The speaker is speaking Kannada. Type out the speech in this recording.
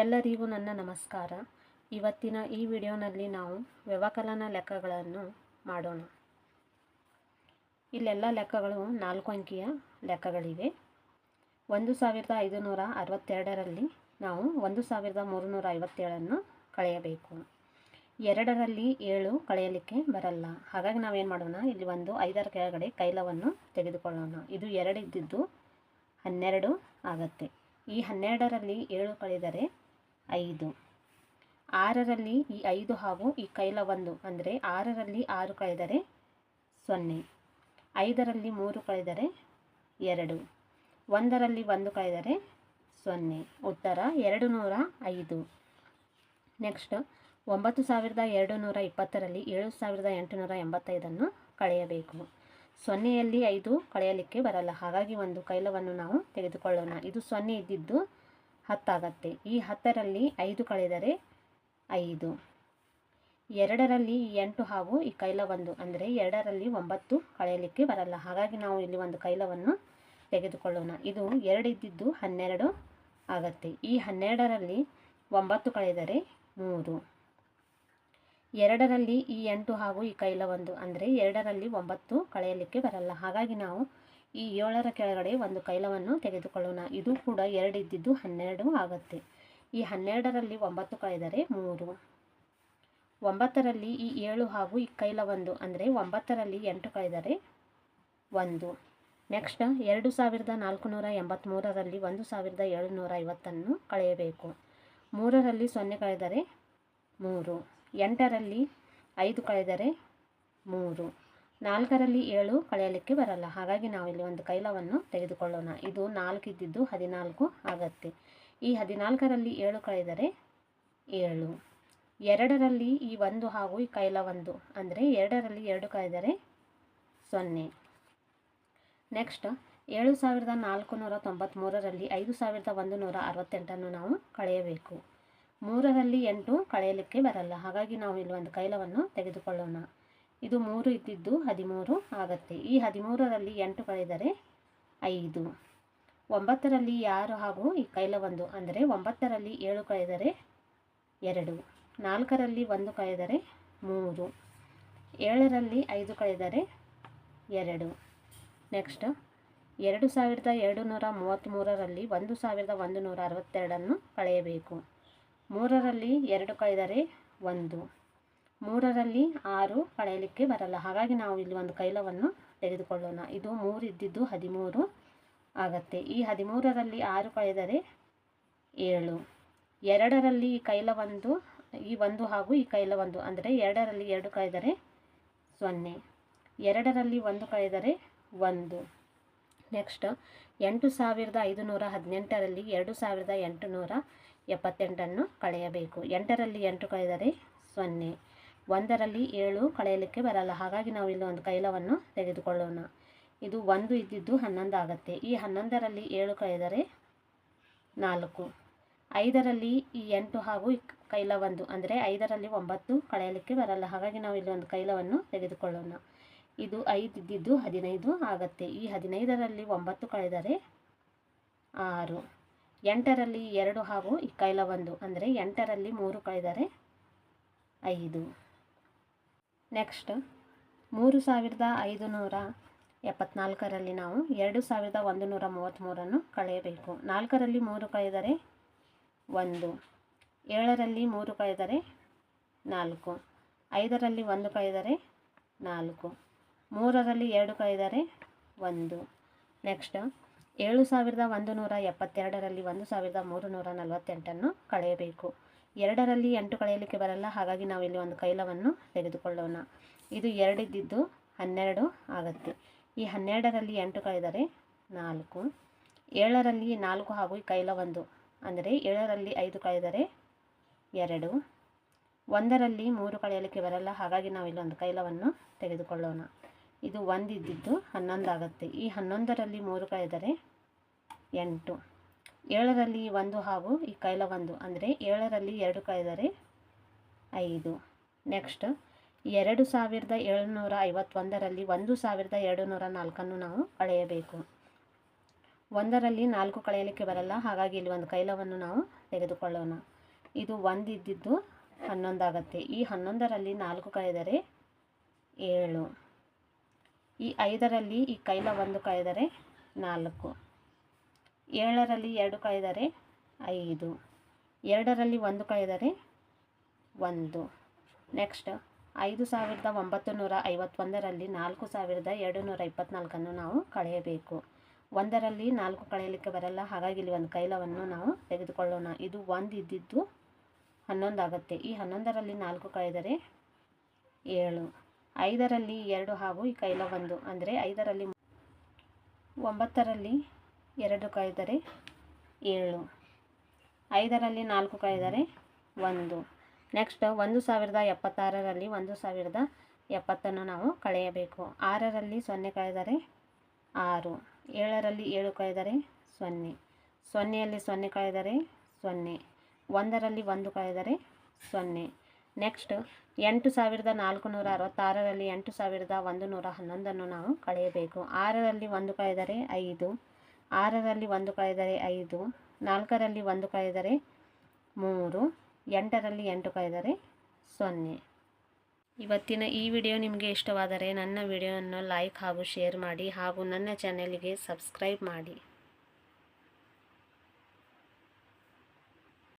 ಎಲ್ಲರಿಗೂ ನನ್ನ ನಮಸ್ಕಾರ. ಇವತ್ತಿನ ಈ ವಿಡಿಯೋನಲ್ಲಿ ನಾವು ವ್ಯವಕಲನ ಲೆಕ್ಕಗಳನ್ನು ಮಾಡೋಣ. ಇಲ್ಲೆಲ್ಲ ಲೆಕ್ಕಗಳು ನಾಲ್ಕು ಅಂಕಿಯ ಲೆಕ್ಕಗಳಿವೆ. ಒಂದು ಸಾವಿರದ ಐದುನೂರ ಅರವತ್ತೆರಡರಲ್ಲಿ ನಾವು ಒಂದು ಸಾವಿರದ ಮೂರುನೂರ ಐವತ್ತೇಳನ್ನು ಕಳೆಯಬೇಕು. ಎರಡರಲ್ಲಿ ಏಳು ಕಳೆಯಲಿಕ್ಕೆ ಬರಲ್ಲ. ಹಾಗಾಗಿ ನಾವೇನು ಮಾಡೋಣ? ಇಲ್ಲಿ ಒಂದು ಐದರ ಕೆಳಗಡೆ ಕೈಲವನ್ನು ತೆಗೆದುಕೊಳ್ಳೋಣ. ಇದು ಎರಡಿದ್ದು ಹನ್ನೆರಡು ಆಗತ್ತೆ. ಈ ಹನ್ನೆರಡರಲ್ಲಿ ಏಳು ಕಳೆದರೆ ಐದು. ಆರರಲ್ಲಿ ಈ ಐದು ಹಾಗೂ ಈ ಕೈಲ ಒಂದು. ಅಂದರೆ ಆರರಲ್ಲಿ ಆರು ಕಳೆದರೆ ಸೊನ್ನೆ. ಐದರಲ್ಲಿ ಮೂರು ಕಳೆದರೆ ಎರಡು. ಒಂದರಲ್ಲಿ ಒಂದು ಕಳೆದರೆ ಸೊನ್ನೆ. ಉತ್ತರ ಎರಡು ನೂರ ಐದು. ನೆಕ್ಸ್ಟ್, ಒಂಬತ್ತು ಸಾವಿರದ ಎರಡು ನೂರ ಇಪ್ಪತ್ತರಲ್ಲಿ ಏಳು ಸಾವಿರದ ಎಂಟುನೂರ ಎಂಬತ್ತೈದನ್ನು ಕಳೆಯಬೇಕು. ಸೊನ್ನೆಯಲ್ಲಿ ಐದು ಕಳೆಯಲಿಕ್ಕೆ ಬರಲ್ಲ. ಹಾಗಾಗಿ ಒಂದು ಕೈಲವನ್ನು ನಾವು ತೆಗೆದುಕೊಳ್ಳೋಣ. ಇದು ಸೊನ್ನೆ ಇದ್ದಿದ್ದು ಹತ್ತಾಗತ್ತೆ. ಈ ಹತ್ತರಲ್ಲಿ ಐದು ಕಳೆದರೆ ಐದು. ಎರಡರಲ್ಲಿ ಎಂಟು ಹಾಗೂ ಈ ಕೈಲ ಒಂದು ಅಂದರೆ ಎರಡರಲ್ಲಿ ಒಂಬತ್ತು ಕಳೆಯಲಿಕ್ಕೆ ಬರಲ್ಲ. ಹಾಗಾಗಿ ನಾವು ಇಲ್ಲಿ ಒಂದು ಕೈಲವನ್ನು ತೆಗೆದುಕೊಳ್ಳೋಣ. ಇದು ಎರಡಿದ್ದಿದ್ದು ಹನ್ನೆರಡು ಆಗತ್ತೆ. ಈ ಹನ್ನೆರಡರಲ್ಲಿ ಒಂಬತ್ತು ಕಳೆದರೆ ಮೂರು. ಎರಡರಲ್ಲಿ ಈ ಎಂಟು ಹಾಗೂ ಈ ಕೈಲ ಒಂದು ಅಂದರೆ ಎರಡರಲ್ಲಿ ಒಂಬತ್ತು ಕಳೆಯಲಿಕ್ಕೆ ಬರಲ್ಲ. ಹಾಗಾಗಿ ನಾವು ಈ ಏಳರ ಕೆಳಗಡೆ ಒಂದು ಕೈಲವನ್ನು ತೆಗೆದುಕೊಳ್ಳೋಣ. ಇದು ಕೂಡ ಎರಡಿದ್ದಿದ್ದು ಹನ್ನೆರಡು ಆಗುತ್ತೆ. ಈ ಹನ್ನೆರಡರಲ್ಲಿ ಒಂಬತ್ತು ಕಳೆದರೆ ಮೂರು. ಒಂಬತ್ತರಲ್ಲಿ ಈ ಏಳು ಹಾಗೂ ಈ ಕೈಲ ಒಂದು, ಅಂದರೆ ಒಂಬತ್ತರಲ್ಲಿ ಎಂಟು ಕಳೆದರೆ ಒಂದು. ನೆಕ್ಸ್ಟ್, ಎರಡು ಸಾವಿರದ ನಾಲ್ಕುನೂರ ಎಂಬತ್ತ್ಮೂರರಲ್ಲಿ ಒಂದು ಸಾವಿರದ ಏಳುನೂರ ಐವತ್ತನ್ನು ಕಳೆಯಬೇಕು. ಮೂರರಲ್ಲಿ ಸೊನ್ನೆ ಕಳೆದರೆ ಮೂರು. ಎಂಟರಲ್ಲಿ ಐದು ಕಳೆದರೆ ಮೂರು. ನಾಲ್ಕರಲ್ಲಿ ಏಳು ಕಳೆಯಲಿಕ್ಕೆ ಬರಲ್ಲ. ಹಾಗಾಗಿ ನಾವಿಲ್ಲಿ ಒಂದು ಕೈಲವನ್ನು ತೆಗೆದುಕೊಳ್ಳೋಣ. ಇದು ನಾಲ್ಕು ಇದ್ದಿದ್ದು ಹದಿನಾಲ್ಕು ಆಗತ್ತೆ. ಈ ಹದಿನಾಲ್ಕರಲ್ಲಿ ಏಳು ಕಳೆದರೆ ಏಳು. ಎರಡರಲ್ಲಿ ಈ ಒಂದು ಹಾಗೂ ಈ ಕೈಲ ಒಂದು ಅಂದರೆ ಎರಡರಲ್ಲಿ ಎರಡು ಕಳೆದರೆ ಸೊನ್ನೆ. ನೆಕ್ಸ್ಟ್, ಏಳು ಸಾವಿರದ ನಾಲ್ಕು ನೂರ ತೊಂಬತ್ತ್ಮೂರರಲ್ಲಿ ಐದು ಸಾವಿರದ ಒಂದು ನೂರ ಅರವತ್ತೆಂಟನ್ನು ನಾವು ಕಳೆಯಬೇಕು. ಮೂರರಲ್ಲಿ ಎಂಟು ಕಳೆಯಲಿಕ್ಕೆ ಬರಲ್ಲ. ಹಾಗಾಗಿ ನಾವು ಇಲ್ಲಿ ಒಂದು ಕೈಲವನ್ನು ತೆಗೆದುಕೊಳ್ಳೋಣ. ಇದು ಮೂರು ಇದ್ದಿದ್ದು ಹದಿಮೂರು ಆಗತ್ತೆ. ಈ ಹದಿಮೂರರಲ್ಲಿ ಎಂಟು ಕಳೆದರೆ ಐದು. ಒಂಬತ್ತರಲ್ಲಿ ಆರು ಹಾಗೂ ಈ ಕೈಲ ಒಂದು, ಅಂದರೆ ಒಂಬತ್ತರಲ್ಲಿ ಏಳು ಕಳೆದರೆ ಎರಡು. ನಾಲ್ಕರಲ್ಲಿ ಒಂದು ಕಳೆದರೆ ಮೂರು. ಏಳರಲ್ಲಿ ಐದು ಕಳೆದರೆ ಎರಡು. ನೆಕ್ಸ್ಟ್, ಎರಡು ಸಾವಿರದ ಎರಡು ನೂರ ಮೂವತ್ತ್ಮೂರರಲ್ಲಿ ಒಂದು ಸಾವಿರದ ಒಂದು ನೂರ ಅರವತ್ತೆರಡನ್ನು ಕಳೆಯಬೇಕು ಮೂರರಲ್ಲಿ ಎರಡು ಕಳೆದರೆ ಒಂದು. ಮೂರರಲ್ಲಿ ಆರು ಕಳೆಯಲಿಕ್ಕೆ ಬರಲ್ಲ. ಹಾಗಾಗಿ ನಾವು ಇಲ್ಲಿ ಒಂದು ಕೈಲವನ್ನು ತೆಗೆದುಕೊಳ್ಳೋಣ. ಇದು ಮೂರು ಇದ್ದಿದ್ದು ಹದಿಮೂರು ಆಗತ್ತೆ. ಈ ಹದಿಮೂರರಲ್ಲಿ ಆರು ಕಳೆದರೆ ಏಳು. ಎರಡರಲ್ಲಿ ಈ ಕೈಲ ಒಂದು ಈ ಒಂದು ಹಾಗೂ ಈ ಕೈಲ ಒಂದು ಅಂದರೆ ಎರಡರಲ್ಲಿ ಎರಡು ಕಳೆದರೆ ಸೊನ್ನೆ. ಎರಡರಲ್ಲಿ ಒಂದು ಕಳೆದರೆ ಒಂದು. ನೆಕ್ಸ್ಟ್, ಎಂಟು ಸಾವಿರದ ಐದು ನೂರ ಹದಿನೆಂಟರಲ್ಲಿ ಎರಡು ಸಾವಿರದ ಎಂಟುನೂರ ಎಪ್ಪತ್ತೆಂಟನ್ನು ಕಳೆಯಬೇಕು. ಎಂಟರಲ್ಲಿ ಎಂಟು ಕಳೆದರೆ ಸೊನ್ನೆ. ಒಂದರಲ್ಲಿ ಏಳು ಕಳೆಯಲಿಕ್ಕೆ ಬರಲ್ಲ. ಹಾಗಾಗಿ ನಾವು ಇಲ್ಲಿ ಒಂದು ಕೈಲವನ್ನು ತೆಗೆದುಕೊಳ್ಳೋಣ. ಇದು ಒಂದು ಇದ್ದಿದ್ದು ಹನ್ನೊಂದು ಆಗುತ್ತೆ. ಈ ಹನ್ನೊಂದರಲ್ಲಿ ಏಳು ಕಳೆದರೆ ನಾಲ್ಕು. ಐದರಲ್ಲಿ ಈ ಎಂಟು ಹಾಗೂ ಕೈಲ ಒಂದು, ಅಂದರೆ ಐದರಲ್ಲಿ ಒಂಬತ್ತು ಕಳೆಯಲಿಕ್ಕೆ ಬರಲ್ಲ. ಹಾಗಾಗಿ ನಾವು ಇಲ್ಲಿ ಒಂದು ಕೈಲವನ್ನು ತೆಗೆದುಕೊಳ್ಳೋಣ. ಇದು ಐದು ಇದ್ದಿದ್ದು ಹದಿನೈದು ಆಗತ್ತೆ. ಈ ಹದಿನೈದರಲ್ಲಿ ಒಂಬತ್ತು ಕಳೆದರೆ ಆರು. ಎಂಟರಲ್ಲಿ ಎರಡು ಹಾಗೂ ಈ ಕೈಲ ಒಂದು, ಅಂದರೆ ಎಂಟರಲ್ಲಿ ಮೂರು ಕಳೆದರೆ ಐದು. ನೆಕ್ಸ್ಟ್ ಮೂರು ಸಾವಿರದ ಐದು ನೂರ ಎಪ್ಪತ್ನಾಲ್ಕರಲ್ಲಿ ನಾವು ಎರಡು ಸಾವಿರದ ಒಂದು ನೂರ ಮೂವತ್ತ್ಮೂರನ್ನು ಕಳೆಯಬೇಕು. ನಾಲ್ಕರಲ್ಲಿ ಮೂರು ಕಳೆದರೆ ಒಂದು, ಏಳರಲ್ಲಿ ಮೂರು ಕಳೆದರೆ ನಾಲ್ಕು, ಐದರಲ್ಲಿ ಒಂದು ಕಳೆದರೆ ನಾಲ್ಕು, ಮೂರರಲ್ಲಿ ಎರಡು ಕಳೆದರೆ ಒಂದು. ನೆಕ್ಸ್ಟ್ ಏಳು ಸಾವಿರದ ಒಂದು ನೂರ ಎಪ್ಪತ್ತೆರಡರಲ್ಲಿ ಒಂದು ಸಾವಿರದ ಮೂರು ನೂರ ನಲವತ್ತೆಂಟನ್ನು ಕಳೆಯಬೇಕು. ಎರಡರಲ್ಲಿ ಎಂಟು ಕಳೆಯಲಿಕ್ಕೆ ಬರಲ್ಲ, ಹಾಗಾಗಿ ನಾವು ಇಲ್ಲಿ ಒಂದು ಕೈಲವನ್ನು ತೆಗೆದುಕೊಳ್ಳೋಣ. ಇದು ಎರಡಿದ್ದು ಹನ್ನೆರಡು ಆಗುತ್ತೆ. ಈ ಹನ್ನೆರಡರಲ್ಲಿ ಎಂಟು ಕಳೆದರೆ ನಾಲ್ಕು. ಏಳರಲ್ಲಿ ನಾಲ್ಕು ಹಾಗೂ ಈ ಕೈಲ ಒಂದು. ಅಂದರೆ ಏಳರಲ್ಲಿ ಐದು ಕಳೆದರೆ ಎರಡು. ಒಂದರಲ್ಲಿ ಮೂರು ಕಳೆಯಲಿಕ್ಕೆ ಬರಲ್ಲ, ಹಾಗಾಗಿ ನಾವು ಇಲ್ಲಿ ಒಂದು ಕೈಲವನ್ನು ತೆಗೆದುಕೊಳ್ಳೋಣ. ಇದು ಒಂದಿದ್ದು ಹನ್ನೊಂದು ಆಗುತ್ತೆ. ಈ ಹನ್ನೊಂದರಲ್ಲಿ ಮೂರು ಕಳೆದರೆ ಎಂಟು. ಏಳರಲ್ಲಿ ಒಂದು ಹಾಗೂ ಈ ಕೈಲ ಒಂದು. ಅಂದರೆ ಏಳರಲ್ಲಿ ಎರಡು ಕಳೆದರೆ ಐದು. ನೆಕ್ಸ್ಟ್ ಎರಡು ಸಾವಿರದ ಏಳುನೂರ ಐವತ್ತೊಂದರಲ್ಲಿ ಒಂದು ಸಾವಿರದ ಎರಡು ನೂರ ನಾಲ್ಕನ್ನು ನಾವು ಕಳೆಯಬೇಕು ಒಂದರಲ್ಲಿ ನಾಲ್ಕು ಕಳೆಯಲಿಕ್ಕೆ ಬರಲ್ಲ, ಹಾಗಾಗಿ ಇಲ್ಲಿ ಒಂದು ಕೈಲವನ್ನು ನಾವು ತೆಗೆದುಕೊಳ್ಳೋಣ. ಇದು ಒಂದಿದ್ದು ಹನ್ನೊಂದಾಗತ್ತೆ. ಈ ಹನ್ನೊಂದರಲ್ಲಿ ನಾಲ್ಕು ಕಳೆದರೆ ಏಳು. ಈ ಐದರಲ್ಲಿ ಈ ಕೈಲ ಒಂದು ಕಳೆದರೆ ನಾಲ್ಕು. ಏಳರಲ್ಲಿ ಎರಡು ಕಾಯ್ದರೆ ಐದು. ಎರಡರಲ್ಲಿ ಒಂದು ಕಾಯ್ದರೆ ಒಂದು. ನೆಕ್ಸ್ಟ್ ಐದು ಸಾವಿರದ ಒಂಬತ್ತು ನೂರ ಐವತ್ತೊಂದರಲ್ಲಿ ನಾಲ್ಕು ಸಾವಿರದ ಎರಡು ನೂರ ಇಪ್ಪತ್ತ್ನಾಲ್ಕನ್ನು ನಾವು ಕಳೆಯಬೇಕು. ಒಂದರಲ್ಲಿ ನಾಲ್ಕು ಕಳೆಯಲಿಕ್ಕೆ ಬರಲ್ಲ, ಹಾಗಾಗಿ ಇಲ್ಲಿ ಒಂದು ಕೈಲವನ್ನು ನಾವು ತೆಗೆದುಕೊಳ್ಳೋಣ. ಇದು ಒಂದು ಇದ್ದಿದ್ದು ಹನ್ನೊಂದಾಗುತ್ತೆ. ಈ ಹನ್ನೊಂದರಲ್ಲಿ ನಾಲ್ಕು ಕಳೆದರೆ ಏಳು. ಐದರಲ್ಲಿ ಎರಡು ಹಾಗೂ ಈ ಕೈಲ ಒಂದು. ಅಂದರೆ ಐದರಲ್ಲಿ ಒಂಬತ್ತರಲ್ಲಿ ಎರಡು ಕಾಯ್ದರೆ ಏಳು. ಐದರಲ್ಲಿ ನಾಲ್ಕು ಕಾಯ್ದರೆ ಒಂದು. ನೆಕ್ಸ್ಟ್ ಒಂದು ಸಾವಿರದ ಎಪ್ಪತ್ತಾರರಲ್ಲಿ ಒಂದು ಸಾವಿರದ ಎಪ್ಪತ್ತನ್ನು ನಾವು ಕಳೆಯಬೇಕು. ಆರರಲ್ಲಿ ಸೊನ್ನೆ ಕಳೆದರೆ ಆರು. ಏಳರಲ್ಲಿ ಏಳು ಕಳೆದರೆ ಸೊನ್ನೆ. ಸೊನ್ನೆಯಲ್ಲಿ ಸೊನ್ನೆ ಕಳೆದರೆ ಸೊನ್ನೆ. ಒಂದರಲ್ಲಿ ಒಂದು ಕಳೆದರೆ ಸೊನ್ನೆ. ನೆಕ್ಸ್ಟ್ ಎಂಟು ಸಾವಿರದ ನಾಲ್ಕು ನೂರ ಅರವತ್ತಾರರಲ್ಲಿ ಎಂಟು ಸಾವಿರದ ಒಂದು ನೂರ ಹನ್ನೊಂದನ್ನು ನಾವು ಕಳೆಯಬೇಕು. ಆರರಲ್ಲಿ ಒಂದು ಕಳೆದರೆ ಐದು. ಆರರಲ್ಲಿ ಒಂದು ಕಳೆದರೆ ಐದು, ನಾಲ್ಕರಲ್ಲಿ ಒಂದು ಕಳೆದರೆ ಮೂರು, ಎಂಟರಲ್ಲಿ ಎಂಟು ಕಳೆದರೆ ಸೊನ್ನೆ. ಇವತ್ತಿನ ಈ ವಿಡಿಯೋ ನಿಮಗೆ ಇಷ್ಟವಾದರೆ ನನ್ನ ವಿಡಿಯೋವನ್ನು ಲೈಕ್ ಹಾಗೂ ಶೇರ್ ಮಾಡಿ ಹಾಗೂ ನನ್ನ ಚಾನೆಲ್ಗೆ ಸಬ್ಸ್ಕ್ರೈಬ್ ಮಾಡಿ.